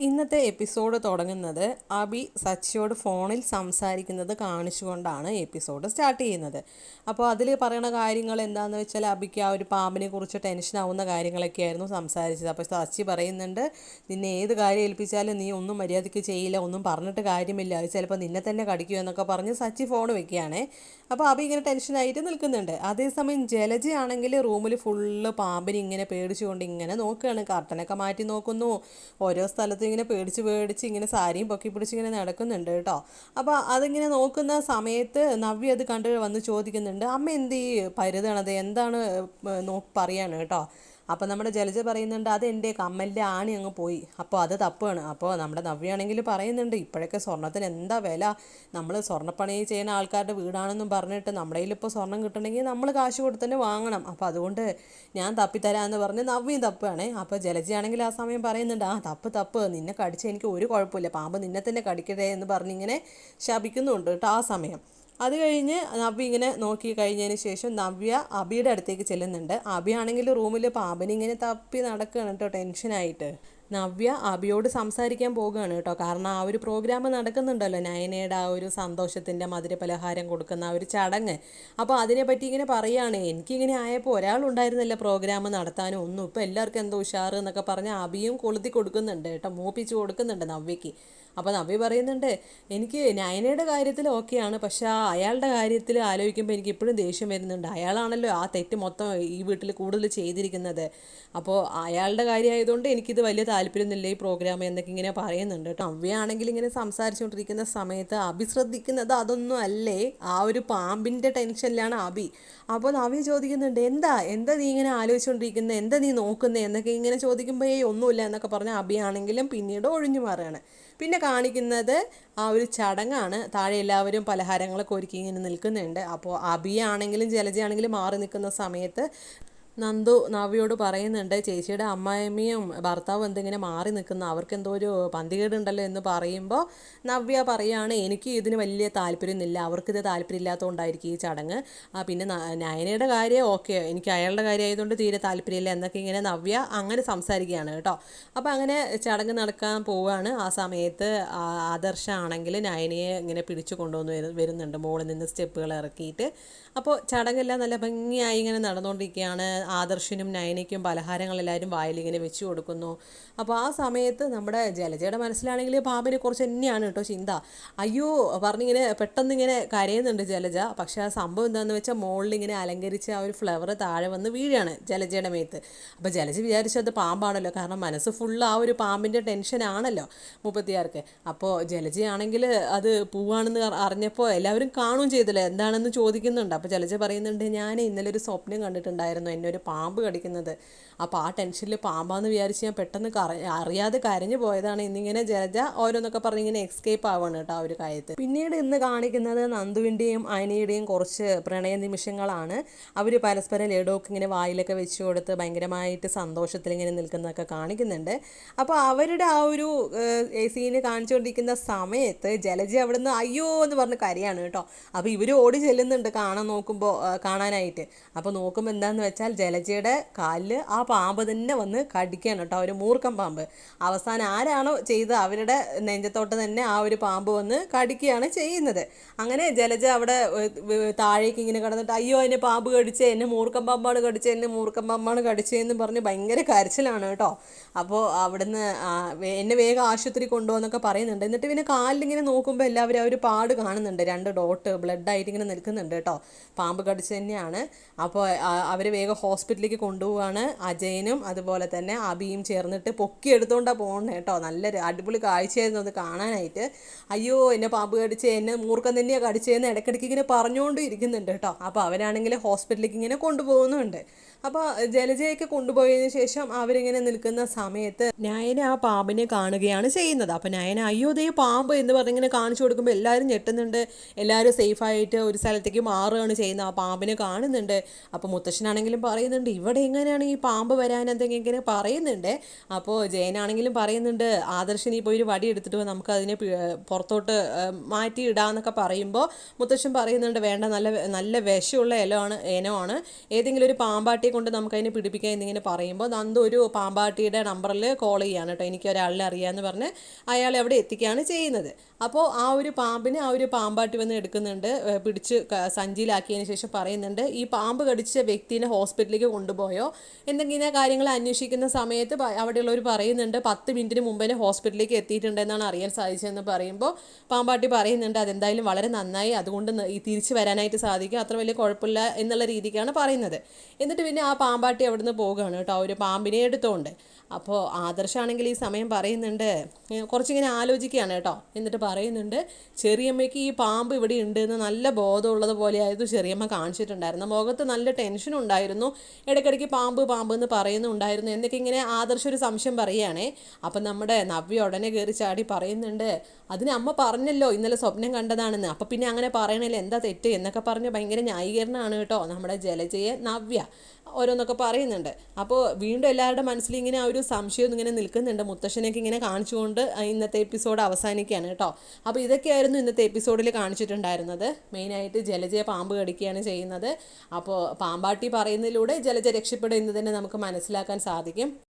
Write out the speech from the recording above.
ഇന്നത്തെ എപ്പിസോഡ് തുടങ്ങുന്നത് അബി സച്ചിയോട് ഫോണിൽ സംസാരിക്കുന്നത് കാണിച്ചുകൊണ്ടാണ് എപ്പിസോഡ് സ്റ്റാർട്ട് ചെയ്യുന്നത്. അപ്പോൾ അതിൽ പറയുന്ന കാര്യങ്ങൾ എന്താണെന്ന് വെച്ചാൽ അബിക്ക് ആ ഒരു പാമ്പിനെ കുറിച്ച് ടെൻഷൻ ആവുന്ന കാര്യങ്ങളൊക്കെയായിരുന്നു സംസാരിച്ചത്. അപ്പോൾ സച്ചി പറയുന്നുണ്ട് നിന്നെ ഏത് കാര്യം ഏൽപ്പിച്ചാലും നീ ഒന്നും മര്യാദയ്ക്ക് ചെയ്യില്ല ഒന്നും പറഞ്ഞിട്ട് കാര്യമില്ല. അത് ചിലപ്പോൾ നിന്നെ തന്നെ കടിക്കും എന്നൊക്കെ പറഞ്ഞ് സച്ചി ഫോൺ വെക്കുകയാണേ. അപ്പോൾ അബി ഇങ്ങനെ ടെൻഷനായിട്ട് നിൽക്കുന്നുണ്ട്. അതേസമയം ജലജയാണെങ്കിൽ റൂമിൽ ഫുള്ള് പാമ്പിനെ ഇങ്ങനെ പേടിച്ചുകൊണ്ട് ഇങ്ങനെ നോക്കുകയാണ്. കർട്ടനൊക്കെ മാറ്റി നോക്കുന്നു. ഓരോ സ്ഥലത്തും ഇങ്ങനെ പേടിച്ച് പേടിച്ച് ഇങ്ങനെ സാരിയും പൊക്കി പിടിച്ച് ഇങ്ങനെ നടക്കുന്നുണ്ട് കേട്ടോ. അപ്പോൾ അതിങ്ങനെ നോക്കുന്ന സമയത്ത് നവ്യ അത് കണ്ട് വന്ന് ചോദിക്കുന്നുണ്ട് അമ്മ എന്ത് ഈ പരുതണത്? എന്താണ് നോ പറയാണ് കേട്ടോ? അപ്പോൾ നമ്മുടെ ജലജ പറയുന്നുണ്ട് അത് എന്റെ കമ്മലിന്റെ ആണി അങ്ങ് പോയി. അപ്പോൾ അത് തപ്പാണ്. അപ്പോൾ നമ്മുടെ നവ്യാണെങ്കിൽ പറയുന്നുണ്ട് ഇപ്പോഴൊക്കെ സ്വർണത്തിന് എന്താ വില? നമ്മൾ സ്വർണപ്പണി ചെയ്യുന്ന ആൾക്കാരുടെ വീടാണെന്നും പറഞ്ഞിട്ട് നമ്മുടെ ഇപ്പോൾ സ്വർണം കിട്ടണമെങ്കിൽ നമ്മൾ കാശ് കൊടുത്തന്നെ വാങ്ങണം. അപ്പോൾ അതുകൊണ്ട് ഞാൻ തപ്പിത്തരാമെന്ന് പറഞ്ഞ് നവ്യം തപ്പുകയാണേ അപ്പോൾ ജലജയാണെങ്കിൽ ആ സമയം പറയുന്നുണ്ട് ആ തപ്പ് തപ്പ്. നിന്നെ കടിച്ച് എനിക്ക് ഒരു കുഴപ്പമില്ല. പാമ്പ് നിന്നെ തന്നെ കടിക്കട്ടെ എന്ന് പറഞ്ഞിങ്ങനെ ശപിക്കുന്നുണ്ട് കേട്ടോ ആ സമയം. അത് കഴിഞ്ഞ് നവ്യ ഇങ്ങനെ നോക്കി കഴിഞ്ഞതിന് ശേഷം നവ്യ അബിയുടെ അടുത്തേക്ക് ചെല്ലുന്നുണ്ട്. അബി ആണെങ്കിൽ റൂമിൽ പാമ്പിനെ ഇങ്ങനെ തപ്പി നടക്കുകയാണ് കേട്ടോ ടെൻഷനായിട്ട് നവ്യ അബിയോട് സംസാരിക്കാൻ പോകുകയാണ് കേട്ടോ. കാരണം ആ ഒരു പ്രോഗ്രാം നടക്കുന്നുണ്ടല്ലോ നയനയുടെ ആ ഒരു സന്തോഷത്തിന്റെ മധുരപലഹാരം കൊടുക്കുന്ന ആ ഒരു ചടങ്ങ്. അപ്പോൾ അതിനെപ്പറ്റി ഇങ്ങനെ പറയുകയാണ് എനിക്കിങ്ങനെ ആയപ്പോൾ ഒരാളുണ്ടായിരുന്നില്ല പ്രോഗ്രാം നടത്താനും. ഒന്നും ഇപ്പോൾ എല്ലാവർക്കും എന്തോ ഉഷാറ് എന്നൊക്കെ പറഞ്ഞ് അബിയും കൊളുത്തി കൊടുക്കുന്നുണ്ട് കേട്ടോ മൂപ്പിച്ച് കൊടുക്കുന്നുണ്ട് നവ്യയ്ക്ക്. അപ്പോൾ നവ്യ പറയുന്നുണ്ട് എനിക്ക് നയനയുടെ കാര്യത്തിൽ ഓക്കെയാണ് പക്ഷേ ആ അയാളുടെ കാര്യത്തിൽ ആലോചിക്കുമ്പോൾ എനിക്ക് ഇപ്പോഴും ദേഷ്യം വരുന്നുണ്ട്. അയാളാണല്ലോ ആ തെറ്റ് മൊത്തം ഈ വീട്ടിൽ കൂടുതൽ ചെയ്തിരിക്കുന്നത്. അപ്പോൾ അയാളുടെ കാര്യമായതുകൊണ്ട് എനിക്കിത് വലിയ താല്പര്യമൊന്നുമില്ല ഈ പ്രോഗ്രാം എന്നൊക്കെ ഇങ്ങനെ പറയുന്നുണ്ട് നവ്യാണെങ്കിൽ ഇങ്ങനെ സംസാരിച്ചുകൊണ്ടിരിക്കുന്ന സമയത്ത് അഭി ശ്രദ്ധിക്കുന്നത് അതൊന്നും അല്ലേ? ആ ഒരു പാമ്പിന്റെ ടെൻഷനിലാണ് അഭി. അപ്പോൾ നവ്യ ചോദിക്കുന്നുണ്ട് എന്താ? എന്താ നീ ഇങ്ങനെ ആലോചിച്ചുകൊണ്ടിരിക്കുന്നത്? എന്താ നീ നോക്കുന്നത് എന്നൊക്കെ ഇങ്ങനെ ചോദിക്കുമ്പോൾ ഏയ് ഒന്നുമില്ല എന്നൊക്കെ പറഞ്ഞാൽ അഭിയാണെങ്കിലും പിന്നീട് ഒഴിഞ്ഞു മാറുകയാണ്. പിന്നെ കാണിക്കുന്നത് ആ ഒരു ചടങ്ങാണ്. താഴെ എല്ലാവരും പലഹാരങ്ങളൊക്കെ ഒരുക്കി ഇങ്ങനെ നിൽക്കുന്നുണ്ട്. അപ്പോൾ അബിയാണെങ്കിലും ജലജയാണെങ്കിലും മാറി നിൽക്കുന്ന സമയത്ത് നന്ദു നവ്യോട് പറയുന്നുണ്ട് ചേച്ചിയുടെ അമ്മായിമ്മയും ഭർത്താവും എന്തിങ്ങനെ മാറി നിൽക്കുന്ന? അവർക്ക് എന്തോ ഒരു പന്തികേടുണ്ടല്ലോ എന്ന് പറയുമ്പോൾ നവ്യ പറയുകയാണ് എനിക്ക് ഇതിന് വലിയ താല്പര്യമൊന്നുമില്ല. അവർക്കിത് താല്പര്യമില്ലാത്തതുകൊണ്ടായിരിക്കും ഈ ചടങ്ങ്. പിന്നെ നയനയുടെ കാര്യം ഓക്കെ. എനിക്ക് അയാളുടെ കാര്യമായതുകൊണ്ട് തീരെ താല്പര്യമില്ല എന്നൊക്കെ ഇങ്ങനെ നവ്യ അങ്ങനെ സംസാരിക്കുകയാണ് കേട്ടോ. അപ്പോൾ അങ്ങനെ ചടങ്ങ് നടക്കാൻ പോവുകയാണ് ആ സമയത്ത് ആദർശ ആണെങ്കിൽ നയനയെ ഇങ്ങനെ പിടിച്ചു കൊണ്ടുവന്ന് വരുന്നുണ്ട്. മുകളിൽ നിന്ന് സ്റ്റെപ്പുകൾ ഇറക്കിയിട്ട്. അപ്പോൾ ചടങ്ങെല്ലാം നല്ല ഭംഗിയായി ഇങ്ങനെ നടന്നുകൊണ്ടിരിക്കുകയാണ് ആദർശിനും നയനയ്ക്കും പലഹാരങ്ങൾ എല്ലാവരും വായിലിങ്ങനെ വെച്ച് കൊടുക്കുന്നു. അപ്പോൾ ആ സമയത്ത് നമ്മുടെ ജലജയുടെ മനസ്സിലാണെങ്കിൽ പാമ്പിനെ കുറിച്ച് തന്നെയാണ് കേട്ടോ ചിന്ത. അയ്യോ പറഞ്ഞിങ്ങനെ പെട്ടെന്ന് ഇങ്ങനെ കരയുന്നുണ്ട് ജലജ. പക്ഷേ ആ സംഭവം എന്താണെന്ന് വെച്ചാൽ മുകളിൽ ഇങ്ങനെ അലങ്കരിച്ച് ആ ഒരു ഫ്ലവർ താഴെ വന്ന് വീഴാണ് ജലജയുടെ മേത്ത്. അപ്പോൾ ജലജ അത് പാമ്പാണല്ലോ. കാരണം മനസ്സ് ഫുള്ള് ആ ഒരു പാമ്പിന്റെ ടെൻഷനാണല്ലോ മുപ്പത്തിയാർക്ക്. അപ്പോൾ ജലജയാണെങ്കിൽ അത് പൂവാണെന്ന് അറിഞ്ഞപ്പോൾ എല്ലാവരും കാണുകയും ചെയ്തില്ല? എന്താണെന്ന് ചോദിക്കുന്നുണ്ട്. അപ്പോൾ ജലജ പറയുന്നുണ്ട് ഞാൻ ഇന്നലെ ഒരു സ്വപ്നം കണ്ടിട്ടുണ്ടായിരുന്നു. എന്നെ ഒരു പാമ്പ് കടിക്കുന്നത്. അപ്പോൾ ആ ടെൻഷനിൽ പാമ്പാന്ന് വിചാരിച്ച് ഞാൻ പെട്ടെന്ന് കറ അറിയാതെ കരഞ്ഞു പോയതാണ്. ഇന്നിങ്ങനെ ജലജ ഓരോന്നൊക്കെ പറഞ്ഞ് ഇങ്ങനെ എക്സ്കേപ്പ് ആവാണ് കേട്ടോ ആ ഒരു കാര്യത്തിൽ. പിന്നീട് ഇന്ന് കാണിക്കുന്നത് നന്ദുവിന്റെയും അനിയുടെയും കുറച്ച് പ്രണയ നിമിഷങ്ങളാണ്. അവർ പരസ്പരം ലഡോക്ക് ഇങ്ങനെ വായിലൊക്കെ വെച്ച് കൊടുത്ത് ഭയങ്കരമായിട്ട് സന്തോഷത്തിൽ ഇങ്ങനെ നിൽക്കുന്നതൊക്കെ കാണിക്കുന്നുണ്ട്. അപ്പോൾ അവരുടെ ആ ഒരു സീന് കാണിച്ചുകൊണ്ടിരിക്കുന്ന സമയത്ത് ജലജ അവിടുന്ന് അയ്യോ എന്ന് പറഞ്ഞ് കരയാണ് കേട്ടോ. അപ്പോൾ ഇവർ ഓടി ചെല്ലുന്നുണ്ട് കാണാൻ നോക്കുമ്പോൾ കാണാനായിട്ട്. അപ്പോൾ നോക്കുമ്പോൾ എന്താണെന്ന് വെച്ചാൽ ജലജയുടെ കാലിൽ ആ പാമ്പ് തന്നെ വന്ന് കടിക്കുകയാണ് കേട്ടോ ഒരു മൂർഖം പാമ്പ്. അവസാനം ആരാണോ ചെയ്ത് അവരുടെ നെഞ്ചത്തോട്ട് തന്നെ ആ ഒരു പാമ്പ് വന്ന് കടിക്കുകയാണ് ചെയ്യുന്നത്. അങ്ങനെ ജലജ അവിടെ താഴേക്ക് ഇങ്ങനെ കിടന്നിട്ട് അയ്യോ എന്നെ പാമ്പ് കടിച്ചേ എന്നെ മൂർക്കം പാമ്പാണ് കടിച്ചേ എന്നെ മൂർക്കം പാമ്പാണ് കടിച്ചതെന്ന് പറഞ്ഞ് ഭയങ്കര കരച്ചിലാണ് കേട്ടോ. അപ്പോൾ അവിടുന്ന് എന്നെ വേഗം ആശുപത്രി കൊണ്ടുപോകുന്നൊക്കെ പറയുന്നുണ്ട്. എന്നിട്ട് പിന്നെ കാലിലിങ്ങനെ നോക്കുമ്പോൾ എല്ലാവരും ആ ഒരു പാട് കാണുന്നുണ്ട്. രണ്ട് ഡോട്ട് ബ്ലഡ് ആയിട്ട് ഇങ്ങനെ നിൽക്കുന്നുണ്ട് കേട്ടോ. പാമ്പ് കടിച്ചു തന്നെയാണ്. അപ്പോൾ അവർ വേഗം ഹോസ്പിറ്റലിലേക്ക് കൊണ്ടുപോവാണ് അജയനും അതുപോലെ തന്നെ അബിയും ചേർന്നിട്ട് പൊക്കി എടുത്തുകൊണ്ടാണ് പോകുന്നത് കേട്ടോ. നല്ല അടിപൊളി കാഴ്ചയായിരുന്നു അത് കാണാനായിട്ട്. അയ്യോ എന്നെ പാമ്പ് കടിച്ച് എന്നെ മൂർക്കം തന്നെയാണ് കടിച്ചതെന്ന് ഇടയ്ക്കിടയ്ക്ക് ഇങ്ങനെ പറഞ്ഞുകൊണ്ടും ഇരിക്കുന്നുണ്ട് കേട്ടോ. അപ്പോൾ അവരാണെങ്കിൽ ഹോസ്പിറ്റലിലേക്ക് ഇങ്ങനെ കൊണ്ടുപോകുന്നുണ്ട് അപ്പോൾ ജലജയൊക്കെ കൊണ്ടുപോയതിന് ശേഷം അവരിങ്ങനെ നിൽക്കുന്ന സമയത്ത് നയന ആ പാമ്പിനെ കാണുകയാണ് ചെയ്യുന്നത്. അപ്പോൾ നയന അയ്യോ ദേ പാമ്പ് എന്ന് പറഞ്ഞിങ്ങനെ കാണിച്ചു കൊടുക്കുമ്പോൾ എല്ലാവരും ഞെട്ടുന്നുണ്ട്. എല്ലാവരും സേഫായിട്ട് ഒരു സ്ഥലത്തേക്ക് മാറുകയാണ് ചെയ്യുന്നത്. ആ പാമ്പിനെ കാണുന്നുണ്ട്. അപ്പോൾ മുത്തശ്ശനാണെങ്കിലും പറയുന്നു പറയുന്നുണ്ട്. ഇവിടെ എങ്ങനെയാണ് ഈ പാമ്പ് വരാൻ എന്തെങ്കിലും ഇങ്ങനെ പറയുന്നുണ്ട്? അപ്പോൾ ജയനാണെങ്കിലും പറയുന്നുണ്ട് ആദർശിനി പോയി ഒരു വടി എടുത്തിട്ട് നമുക്ക് അതിനെ പുറത്തോട്ട് മാറ്റി ഇടാന്നൊക്കെ പറയുമ്പോൾ മുത്തശ്ശൻ പറയുന്നുണ്ട് വേണ്ട നല്ല നല്ല വിഷമുള്ള ഇലമാണ് ഇനമാണ് ഏതെങ്കിലും ഒരു പാമ്പാട്ടിയെ കൊണ്ട് നമുക്ക് അതിനെ പിടിപ്പിക്കാൻ എന്നിങ്ങനെ പറയുമ്പോൾ നന്ദു ഒരു പാമ്പാട്ടിയുടെ നമ്പറിൽ കോൾ ചെയ്യാണ് കേട്ടോ. എനിക്ക് ഒരാളെ അറിയാമെന്ന് പറഞ്ഞ് അയാൾ എവിടെ എത്തിക്കുകയാണ് ചെയ്യുന്നത്. അപ്പോൾ ആ ഒരു പാമ്പിനെ ആ ഒരു പാമ്പാട്ടി വന്ന് എടുക്കുന്നുണ്ട് പിടിച്ച് സഞ്ചിയിലാക്കിയതിന് ശേഷം പറയുന്നുണ്ട് ഈ പാമ്പ് കടിച്ച വ്യക്തിനെ ഹോസ്പിറ്റലിലേക്ക് കൊണ്ടുപോയോ? എന്തെങ്കിലും കാര്യങ്ങൾ അന്വേഷിക്കുന്ന സമയത്ത് അവിടെയുള്ളവർ പറയുന്നുണ്ട് പത്ത് മിനിറ്റിന് മുമ്പ് ഹോസ്പിറ്റലിലേക്ക് എത്തിയിട്ടുണ്ടെന്നാണ് അറിയാൻ സാധിച്ചതെന്ന് പറയുമ്പോൾ പാമ്പാട്ടി പറയുന്നുണ്ട് അതെന്തായാലും വളരെ നന്നായി അതുകൊണ്ട് തിരിച്ചു വരാനായിട്ട് സാധിക്കും അത്ര വലിയ കുഴപ്പമില്ല എന്നുള്ള രീതിക്കാണ് പറയുന്നത്. എന്നിട്ട് പിന്നെ ആ പാമ്പാട്ടി അവിടുന്ന് പോകുകയാണ് കേട്ടോ ഒരു പാമ്പിനെ എടുത്തുകൊണ്ട് അപ്പോൾ ആദർശാണെങ്കിൽ ഈ സമയം പറയുന്നുണ്ട് കുറച്ചിങ്ങനെ ആലോചിക്കുകയാണ് കേട്ടോ. എന്നിട്ട് പറയുന്നുണ്ട് ചെറിയമ്മയ്ക്ക് ഈ പാമ്പ് ഇവിടെ ഉണ്ട് എന്ന് നല്ല ബോധമുള്ളത് പോലെ ആയിരുന്നു ചെറിയമ്മ കാണിച്ചിട്ടുണ്ടായിരുന്നു. മുഖത്ത് നല്ല ടെൻഷൻ ഉണ്ടായിരുന്നു. ഇടയ്ക്കിടയ്ക്ക് പാമ്പ് പാമ്പ് എന്ന് പറയുന്നുണ്ടായിരുന്നു. എന്നൊക്കെ ഇങ്ങനെ ആദർശം ഒരു സംശയം പറയുകയാണേ. അപ്പം നമ്മുടെ നവ്യ ഉടനെ കയറി ചാടി പറയുന്നുണ്ട് അതിന് അമ്മ പറഞ്ഞല്ലോ ഇന്നലെ സ്വപ്നം കണ്ടതാണെന്ന്. അപ്പം പിന്നെ അങ്ങനെ പറയണല്ലോ എന്താ തെറ്റ്? എന്നൊക്കെ പറഞ്ഞ് ഭയങ്കര ന്യായീകരണമാണ് കേട്ടോ നമ്മുടെ ജലജയെ നവ്യ ഓരോന്നൊക്കെ പറയുന്നുണ്ട്. അപ്പോൾ വീണ്ടും എല്ലാവരുടെ മനസ്സിൽ ഇങ്ങനെ ആ ഒരു സംശയം ഇങ്ങനെ നിൽക്കുന്നുണ്ട്. മുത്തശ്ശനൊക്കെ ഇങ്ങനെ കാണിച്ചുകൊണ്ട് ഇന്നത്തെ എപ്പിസോഡ് അവസാനിക്കുകയാണ് കേട്ടോ. അപ്പോൾ ഇതൊക്കെയായിരുന്നു ഇന്നത്തെ എപ്പിസോഡിൽ കാണിച്ചിട്ടുണ്ടായിരുന്നത്. മെയിനായിട്ട് ജലജയ പാമ്പ് കടിക്കുകയാണ് ചെയ്യുന്നത്. അപ്പോൾ പാമ്പാട്ടി പറയുന്നതിലൂടെ ജലജ രക്ഷപ്പെടുന്നതിനെ നമുക്ക് മനസ്സിലാക്കാൻ സാധിക്കും.